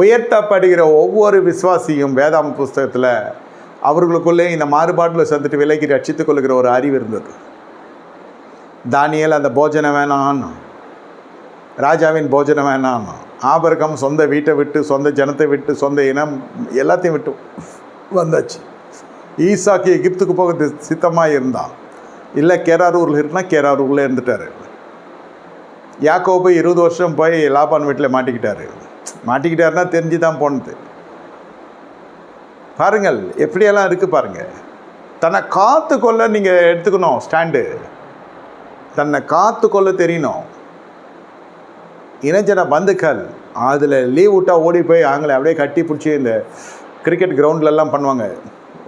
உயர்த்தப்படுகிற ஒவ்வொரு விசுவாசியும் வேதாம் புஸ்தகத்தில் அவர்களுக்குள்ளே இந்த மாறுபாட்டில் சந்திட்டு விலைக்கு ரட்சித்துக் கொள்கிற ஒரு அறிவு இருந்தது. தானியல் அந்த போஜனம் வேணான்னு ராஜாவின் போஜனம் வேணான்னு ஆபரகம் சொந்த வீட்டை விட்டு சொந்த ஜனத்தை விட்டு சொந்த இனம் எல்லாத்தையும் விட்டு வந்தாச்சு. ஈசாக்கு எகிப்துக்கு போக சித்தமாக இருந்தான் இல்லை கேராரூரில் இருந்தால் கேராரூரில் இருந்துட்டார். யாக்கோபு இருபது வருஷம் போய் லாபான் வீட்டில் மாட்டிக்கிட்டார். மாட்டிக்கிட்டாருன்னா தெரிஞ்சு தான் போனது. பாருங்கள் எப்படியெல்லாம் இருக்குது பாருங்கள் தன்னை காத்து கொள்ள நீங்கள் எடுத்துக்கணும் ஸ்டாண்டு. தன்னை காத்து கொள்ள தெரியணும். இணைஞ்சன பந்துக்கள். அதில் லீவ் விட்டா ஓடி போய் அவங்கள அப்படியே கட்டி பிடிச்சி இந்த கிரிக்கெட் கிரவுண்ட்லலாம் பண்ணுவாங்க.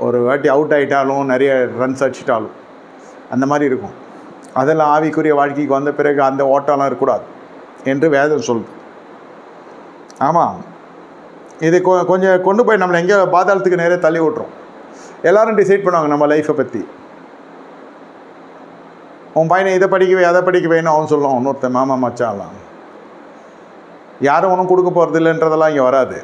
ஒரு வாட்டி அவுட் ஆகிட்டாலும் நிறைய ரன்ஸ் அடிச்சிட்டாலும். அந்த மாதிரி இருக்கும். அதெல்லாம் ஆவிக்குரிய வாழ்க்கைக்கு வந்த பிறகு அந்த ஓட்டம்லாம் இருக்கக்கூடாது என்று வேதம் சொல்லுது. ஆமாம் இது கொ கொஞ்சம் கொண்டு போய் நம்மளை எங்கேயோ பாதாளத்துக்கு நேரே தள்ளி விட்றோம் எல்லோரும் டிசைட் பண்ணுவாங்க நம்ம லைஃப்பை பற்றி உன் பையனை இதை படிக்கவே அதை படிக்க வேணும் அவன் சொல்லுவான். இன்னொருத்தன் மாமா மச்சான்லாம். யாரும் ஒன்றும் கொடுக்க போகிறது இல்லைன்றதெல்லாம் இங்கே வராது.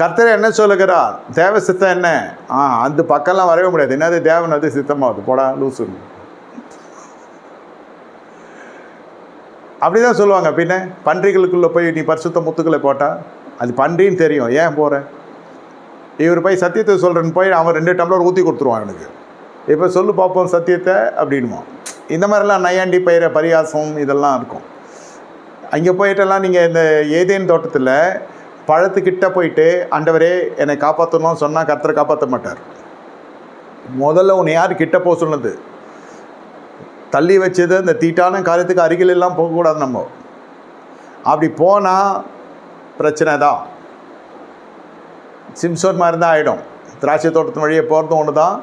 கர்த்தர் என்ன சொல்லுகிறார்? தேவ சித்தம் என்ன? ஆ அந்த பக்கம்லாம் வரவே முடியாது. என்னது தேவன் அது சித்தமாகுது போடா லூசு. அப்படி தான் சொல்லுவாங்க. பின்ன பன்றிகளுக்குள்ளே போய் நீ பரிசுத்த முத்துக்களை போட்டால் அது பன்றின்னு தெரியும். ஏன் போகிற இவர் போய் சத்தியத்தை சொல்கிறேன்னு போய் அவன் ரெண்டு டம்ளர் ஊற்றி கொடுத்துருவான் எனக்கு இப்போ சொல்லு பார்ப்போம் சத்தியத்தை அப்படின்மா இந்த மாதிரிலாம் நையாண்டி பயிர பரிகாசம் இதெல்லாம் இருக்கும். அங்கே போயிட்டெல்லாம் நீங்கள் இந்த ஏதேன் தோட்டத்தில் பழத்துக்கிட்ட போயிட்டு ஆண்டவரே என்னை காப்பாற்றணும்னு சொன்னால் கர்த்தரை காப்பாற்ற மாட்டார். முதல்ல உன்னை யார் கிட்ட போக சொன்னது? தள்ளி வச்சது இந்த தீட்டான காரியத்துக்கு அருகில் எல்லாம் போகக்கூடாது நம்ம. அப்படி போனால் பிரச்சனை தான். சிம்சோன் மாதிரி தான் ஆகிடும் திராட்சை தோட்டத்தின் வழியே போகிறதும் ஒன்று தான்.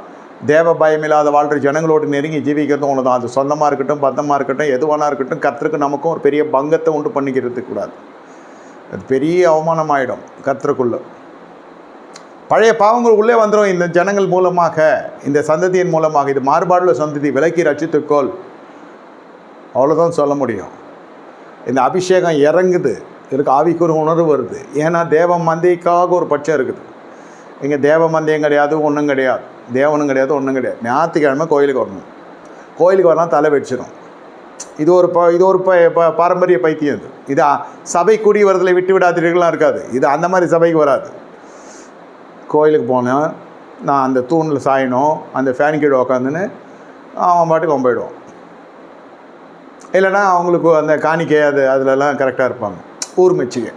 தேவ பயம் இல்லாத வாழ்கிற ஜனங்களோடு நெருங்கி ஜீவிக்கிறதும் ஒன்று தான். அது சொந்தமாக இருக்கட்டும் பத்தமாக இருக்கட்டும் எதுவானா இருக்கட்டும் கர்த்தருக்கு நமக்கும் ஒரு பெரிய பங்கத்தை உண்டு பண்ணிக்கிறது கூடாது. அது பெரிய அவமானம் ஆகிடும் கர்த்தருக்குள்ள. பழைய பாவங்கள் உள்ளே வந்துடும் இந்த ஜனங்கள் மூலமாக இந்த சந்ததியின் மூலமாக இது மாறுபாடுள்ள சந்ததி விலக்கி ரட்சித்துக்கோள். அவ்வளோதான் சொல்ல முடியும். இந்த அபிஷேகம் இறங்குது. இதுக்கு ஆவிக்கு ஒரு உணர்வு வருது. ஏன்னா தேவ மந்தைக்காக ஒரு பட்சம் இருக்குது. இங்கே தேவ மந்தியம் கிடையாது ஒன்றும் கிடையாது. தேவனும் கிடையாது ஒன்றும் கிடையாது. ஞாயிற்றுக்கிழமை கோயிலுக்கு வரணும். கோயிலுக்கு வரலாம் தலை வெடிச்சிடும் இது ஒரு ப இது ஒரு ப ப- பாரம்பரிய பைத்தியம் இது. இது சபை கூடி வரதில் விட்டு விடாதீர்கள்லாம் இருக்காது. இது அந்த மாதிரி சபைக்கு வராது. கோயிலுக்கு போனேன். நான் அந்த தூணில் சாயணும் அந்த ஃபேன் கீழே உக்காந்துன்னு அவன் பாட்டுக்கு அவன் போயிடுவான். இல்லைன்னா அவங்களுக்கு அந்த காணிக்கை அது அதிலலாம் கரெக்டாக இருப்பாங்க. ஊர் மெச்சிக்கை